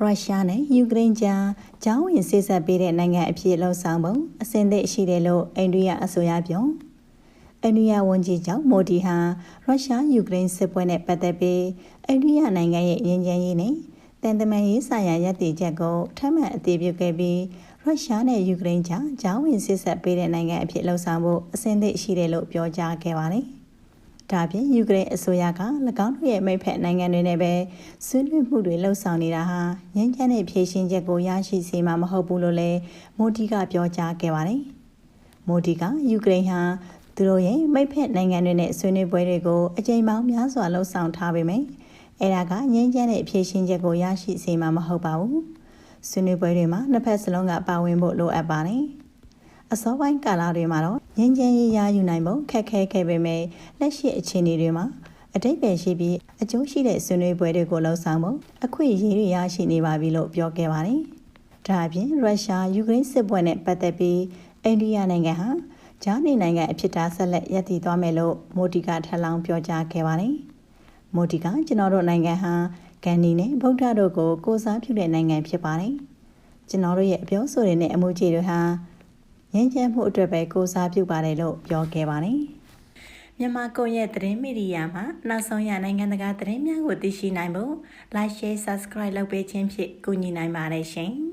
ရုရှားနဲ့ယူကရိန်းကြားကြောင်းဝင်စစ်ဆက်ပေးတဲ့နိုင်ငံအဖြစ်လှုံ့ဆော်ပုံအဆင်သင့်ရှိတယ်လို့အိန္ဒိယအစိုးရပြောအိန္ဒိယဝန်ကြီးချုပ်မိုဒီဟာရုရှားယူကရိန်းစစ်ပွဲနဲ့ပတ်သက်ပြီးအိန္ဒိယနိုင်ငံရဲ့ရင်းချမ်းရေးနဲ့တန်တမာရေးဆိုင်ရာရည်တည်ချက်ကိုထပ်မံအတည်ပြုခဲ့ပြီးရုရှားနဲ့ယူကရိန်းကြားကြောင်းဝင်စစ်ဆက်ပေးတဲ့နိုင်ငံအဖြစ်လှုံ့ဆော်ဖို့အဆင်သင့်ရှိတယ်လို့ပြောကြားခဲ့ပါတယ်။ ဒါပြင်ယူကရိန်းအစိုးရက၎င်းတို့ရဲ့မိဖက်နိုင်ငံတွေနဲ့ပဲဆွေးနွေးမှုတွေလှုပ်ဆောင်နေတာဟာငြင်းချမ်းတဲ့ဖြည့်ရှင်းချက်ကိုရရှိစေမှာမဟုတ်ဘူးလို့လည်းမိုဒီကပြောကြားခဲ့ပါတယ်။မိုဒီကယူကရိန်းဟာသူတို့ရဲ့မိဖက်နိုင်ငံတွေနဲ့ဆွေးနွေးပွဲတွေကိုအကြိမ်ပေါင်းများစွာလှုပ်ဆောင်ထားပေမယ့်အဲဒါကငြင်းချမ်းတဲ့ဖြည့်ရှင်းချက်ကိုရရှိစေမှာမဟုတ်ပါဘူး။ဆွေးနွေးပွဲတွေမှာနှစ်ဖက်စလုံးကပါဝင်ဖို့လိုအပ်ပါတယ်။အစောပိုင်းကာလတွေမှာတော့ ငင်းချမ်းရေးရယူနိုင်ဖို့ခက်ခဲခဲ့ပေမဲ့လက်ရှိအခြေအနေတွေမှာအတိတ်ပဲရှိပြီးအကျိုးရှိတဲ့ဆွေးနွေးပွဲတွေကိုလှုံ့ဆော်ဖို့အခွင့်အရေးတွေရရှိနေပါပြီလို့ပြောခဲ့ပါတယ်။ဒါအပြင်ရုရှားယူကရိန်းစစ်ပွဲနဲ့ပတ်သက်ပြီးအိန္ဒိယနိုင်ငံဟာဂျာနေနိုင်ငံအဖြစ်သားဆက်လက်ရည်တည်သွားမယ်လို့မိုဒီကထပ်လောင်းပြောကြားခဲ့ပါတယ်။မိုဒီကကျွန်တော်တို့နိုင်ငံဟာဂန်ဒီနဲ့ဗုဒ္ဓတို့ကိုကိုစားပြုတဲ့နိုင်ငံဖြစ်ပါတယ်။ကျွန်တော်တို့ရဲ့အပြောဆိုတွေနဲ့အမှုကြီးတွေဟာ ငြိမ်းချမ်းမှုအတွက်ပဲကိုစားပြုပါတယ်လို့ပြောခဲ့ပါတယ်။မြန်မာကွန်ရက်သတင်းမီဒီယာမှာနောက်ဆုံးရနိုင်ငံတကာသတင်းများကိုသိရှိနိုင်ဖို့ Like Share Subscribe လုပ်ပေးခြင်းဖြင့်ကူညီနိုင်ပါတယ်ရှင်။